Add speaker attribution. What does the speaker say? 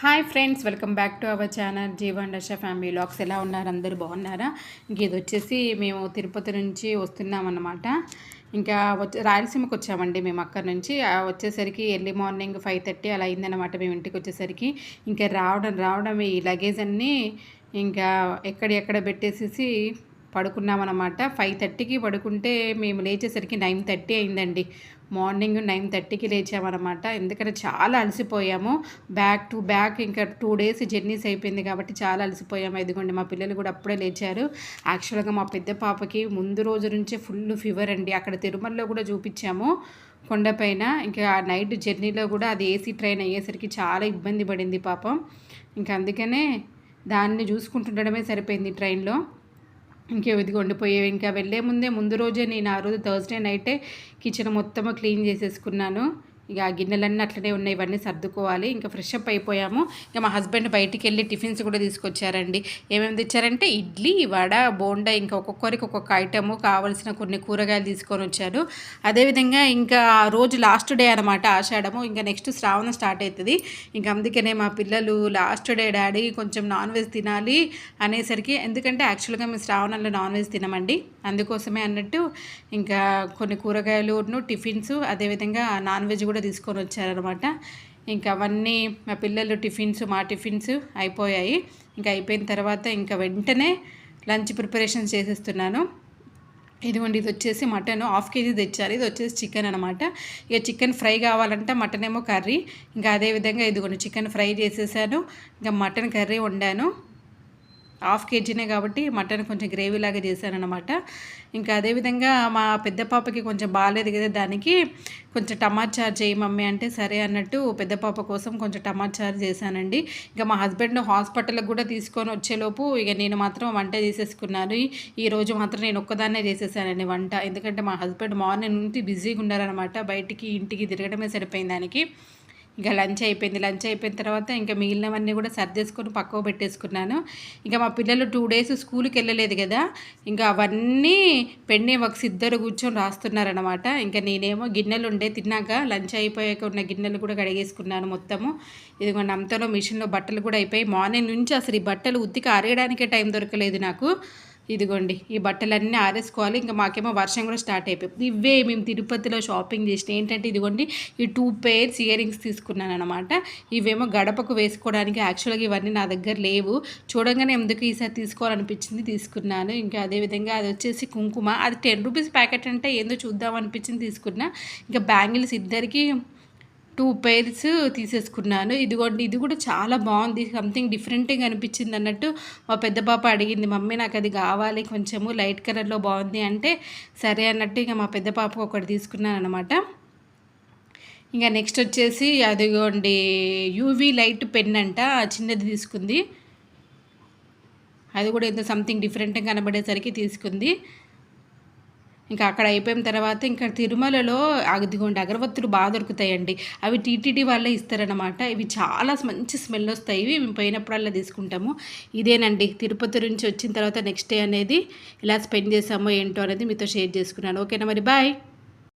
Speaker 1: Hi friends welcome back to our channel Jeevan డష family vlogs ఎలా ఉన్నారు? అందరూ బాగున్నారా? ఇంక ఇది వచ్చేసి మేము తిరుపతి నుంచి వస్తున్నామన్నమాట ఇంకా వచ్చి రాయలసీమకు వచ్చామండి మేము అక్కడ నుంచి. వచ్చేసరికి ఎర్లీ మార్నింగ్ ఫైవ్ థర్టీ అలా అయిందనమాట మేము ఇంటికి వచ్చేసరికి. ఇంకా రావడం రావడం ఈ లగేజ్ అన్నీ ఇంకా ఎక్కడ ఎక్కడ పెట్టేసేసి పడుకున్నామన్నమాట. ఫైవ్ థర్టీకి పడుకుంటే మేము లేచేసరికి నైన్ థర్టీ అయిందండి. మార్నింగ్ నైన్ థర్టీకి లేచామన్నమాట. ఎందుకంటే చాలా అలసిపోయాము. బ్యాక్ టు బ్యాక్ ఇంకా టూ డేస్ జర్నీస్ అయిపోయింది కాబట్టి చాలా అలసిపోయాము. ఎదుగుండి మా పిల్లలు కూడా అప్పుడే లేచారు. యాక్చువల్గా మా పెద్ద పాపకి ముందు రోజు నుంచే ఫుల్ ఫీవర్ అండి. అక్కడ తిరుమలలో కూడా చూపించాము కొండపైన. ఇంకా నైట్ జర్నీలో కూడా అది ఏసీ ట్రైన్ అయ్యేసరికి చాలా ఇబ్బంది పడింది పాపం. ఇంకా అందుకనే దాన్ని చూసుకుంటుండడమే సరిపోయింది ట్రైన్లో. ఇంకా ఇదిగోండి పోయే ఇంకా వెళ్ళే ముందే ముందు రోజే నేను ఆ రోజు థర్స్డే నైటే కిచెన్ మొత్తం క్లీన్ చేసేసుకున్నాను. ఇక ఆ గిన్నెలన్నీ అట్లనే ఉన్నాయి ఇవన్నీ సర్దుకోవాలి. ఇంకా ఫ్రెష్ అప్ అయిపోయాము. ఇక మా హస్బెండ్ బయటికి వెళ్ళి టిఫిన్స్ కూడా తీసుకొచ్చారండి. ఏమేమి తెచ్చారంటే ఇడ్లీ వడ బోండా ఇంకా ఒక్కొక్కరికి ఒక్కొక్క ఐటము కావాల్సిన కొన్ని కూరగాయలు తీసుకొని వచ్చారు. అదేవిధంగా ఇంకా రోజు లాస్ట్ డే అనమాట ఆషాఢము. ఇంకా నెక్స్ట్ శ్రావణం స్టార్ట్ అవుతుంది ఇంకా అందుకనే మా పిల్లలు లాస్ట్ డే డాడీ కొంచెం నాన్ వెజ్ తినాలి అనేసరికి ఎందుకంటే యాక్చువల్గా మేము శ్రావణంలో నాన్ వెజ్ తినమండి. అందుకోసమే అన్నట్టు ఇంకా కొన్ని కూరగాయలు టిఫిన్స్ అదేవిధంగా నాన్ వెజ్ కూడా కూడా తీసుకొని వచ్చారనమాట. ఇంకా అవన్నీ మా పిల్లలు టిఫిన్స్ మా టిఫిన్స్ అయిపోయాయి. ఇంకా అయిపోయిన తర్వాత ఇంకా వెంటనే లంచ్ ప్రిపరేషన్ చేసేస్తున్నాను. ఇదిగోండి ఇది వచ్చేసి మటన్ హాఫ్ కేజీ తెచ్చారు. ఇది వచ్చేసి చికెన్ అనమాట. ఇక చికెన్ ఫ్రై కావాలంటే మటన్ ఏమో కర్రీ. ఇంకా అదేవిధంగా ఇదిగోండి చికెన్ ఫ్రై చేసేసాను. ఇంకా మటన్ కర్రీ వండాను. హాఫ్ కేజీనే కాబట్టి మటన్ కొంచెం గ్రేవీ లాగా చేశానమాట ఇంకా అదేవిధంగా మా పెద్ద పాపకి కొంచెం బాగాలేదు కదా దానికి కొంచెం టమాచార్ చారు చేయి మమ్మీ అంటే సరే అన్నట్టు పెద్ద పాప కోసం కొంచెం టమాచార్ చారు చేశానండి. ఇంకా మా హస్బెండ్ హాస్పిటల్కి కూడా తీసుకొని వచ్చేలోపు ఇక నేను మాత్రం వంట చేసేసుకున్నాను. ఈరోజు మాత్రం నేను ఒక్కదాన్నే చేసేసానండి వంట. ఎందుకంటే మా హస్బెండ్ మార్నింగ్ నుంచి బిజీగా ఉన్నారనమాట బయటికి ఇంటికి తిరగడమే సరిపోయింది దానికి. ఇంకా లంచ్ అయిపోయింది లంచ్ అయిపోయిన తర్వాత ఇంకా మిగిలినవన్నీ కూడా సర్దేసుకొని పక్కకు పెట్టేసుకున్నాను. ఇంకా మా పిల్లలు టూ డేస్ స్కూల్కి వెళ్ళలేదు కదా ఇంకా అవన్నీ పెండి వర్క్స్ ఇద్దరు కూర్చొని రాస్తున్నారనమాట ఇంకా నేనేమో గిన్నెలు ఉండే తిన్నాక లంచ్ అయిపోయాక ఉన్న గిన్నెలు కూడా కడిగేసుకున్నాను మొత్తము. ఇదిగో అంతలో మిషన్లో బట్టలు కూడా అయిపోయి మార్నింగ్ నుంచి అసలు ఈ బట్టలు ఉత్తికి ఆరేయడానికే టైం దొరకలేదు నాకు. ఇదిగోండి ఈ బట్టలన్నీ ఆరేసుకోవాలి. ఇంకా మాకేమో వర్షం కూడా స్టార్ట్ అయిపోయింది. ఇవే మేము తిరుపతిలో షాపింగ్ చేసిన ఏంటంటే ఇదిగోండి ఈ టూ పేర్స్ ఇయర్ రింగ్స్ తీసుకున్నాను అనమాట ఇవేమో గడపకు వేసుకోవడానికి యాక్చువల్గా ఇవన్నీ నా దగ్గర లేవు. చూడంగానే ఎందుకు ఈసారి తీసుకోవాలనిపించింది తీసుకున్నాను. ఇంకా అదేవిధంగా అది వచ్చేసి కుంకుమ. అది టెన్ రూపీస్ ప్యాకెట్ అంటే ఏందో చూద్దాం అనిపించింది తీసుకున్నా. ఇంకా బ్యాంగిల్స్ ఇద్దరికి టూ పేర్స్ తీసేసుకున్నాను. ఇదిగోండి ఇది కూడా చాలా బాగుంది. సంథింగ్ డిఫరెంట్గా అనిపించింది అన్నట్టు మా పెద్ద పాప అడిగింది. మమ్మీ నాకు అది కావాలి కొంచెము లైట్ కలర్లో బాగుంది అంటే సరే అన్నట్టు ఇక మా పెద్ద పాపకు ఒకటి తీసుకున్నాను అనమాట ఇంకా నెక్స్ట్ వచ్చేసి అదిగోండి యూవీ లైట్ పెన్ అంట చిన్నది తీసుకుంది. అది కూడా ఏదో సంథింగ్ డిఫరెంట్గా కనబడేసరికి తీసుకుంది. ఇంకా అక్కడ అయిపోయిన తర్వాత ఇంకా తిరుమలలో అదిగోండి అగరబత్తులు బాగా దొరుకుతాయండి. అవి టీటీడీ వాళ్ళే ఇస్తారనమాట ఇవి చాలా మంచి స్మెల్ వస్తాయి. ఇవి మేము పోయినప్పుడల్లా తీసుకుంటాము. ఇదేనండి. తిరుపతి నుంచి వచ్చిన తర్వాత నెక్స్ట్ డే అనేది ఇలా స్పెండ్ చేసామో ఏంటో అనేది మీతో షేర్ చేసుకున్నాను. ఓకేనా మరి? బాయ్.